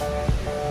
ป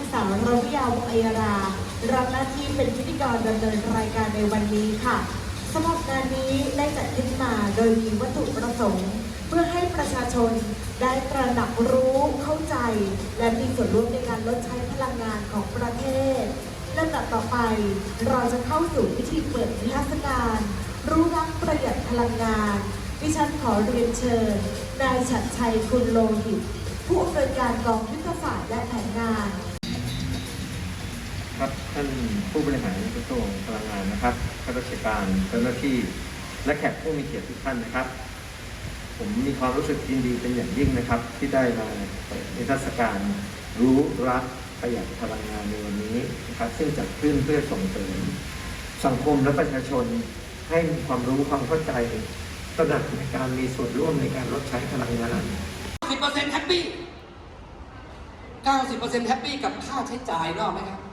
างสาวรวิยาวงศ์อัยรา รับหน้าที่เป็นพิธีกรดำเนินรายการในวันนี้ค่ะสำหรับงานนี้ได้จัดขึ้นมาโดยมีวัตถุประสงค์ เพื่อให้ประชาชนได้ตระหนักรู้เข้าใจ และมีส่วนร่วมในการลดใช้พลังงานของประเทศลำดับต่อไป เราจะเข้าสู่พิธีเปิดนิทรรศการ รู้รักประหยัดพลังงาน ดิฉันขอเรียนเชิญ นายฉัดชัยคุณโลหิต ผู้อำนวยการกองยุทธศาสตร์และแผนงาน ท่านผู้บริหารกระทรวงพลังงานนะครับข้าราชการเจ้าหน้าที่ และแขกผู้มีเกียรติทุกท่านนะครับ ผมมีความรู้สึกยินดีเป็นอย่างยิ่งนะครับ ที่ได้มาเปิดนิทรรศการรู้รักประหยัดพลังงานในวันนี้นะครับ ซึ่งจัดขึ้นเพื่อส่งเสริมสังคมและประชาชนให้มีความรู้ความเข้าใจตระหนักในการมีส่วนร่วมในการลดใช้พลังงาน 10%แฮปปี้ 90%แฮปปี้กับค่าใช้จ่ายนออกไหมครับ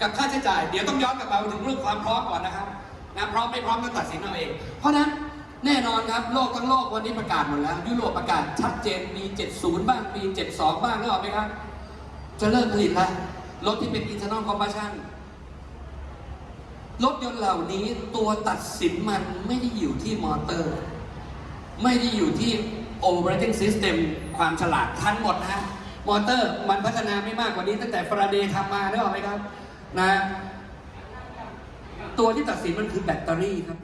กับค่าใช้จ่าย เดี๋ยวต้องย้อนกลับมาถึงเรื่องความพร้อมก่อนนะครับนะพร้อมไม่พร้อมก็ตัดสินเอาเอง เพราะนั้นแน่นอนครับโลกทั้งโลกวันนี้ประกาศหมดแล้ว ยุโรปประกาศชัดเจนมี 70 บ้างมี 72 บ้างนึกออไหมครับ จะเริ่มผลิตแล้วรถที่เป็น internal combustion รถยนต์เหล่านี้ตัวตัดสินมันไม่ได้อยู่ที่มอเตอร์ ไม่ได้อยู่ที่ operating system ความฉลาดทั้งหมดนะมอเตอร์มันพัฒนาไม่มากกว่านี้ตั้งแต่ฟาราเดย์ทำมาได้หรอไหมครับ นะ ตัวที่ตัดสินมันคือแบตเตอรี่ครับ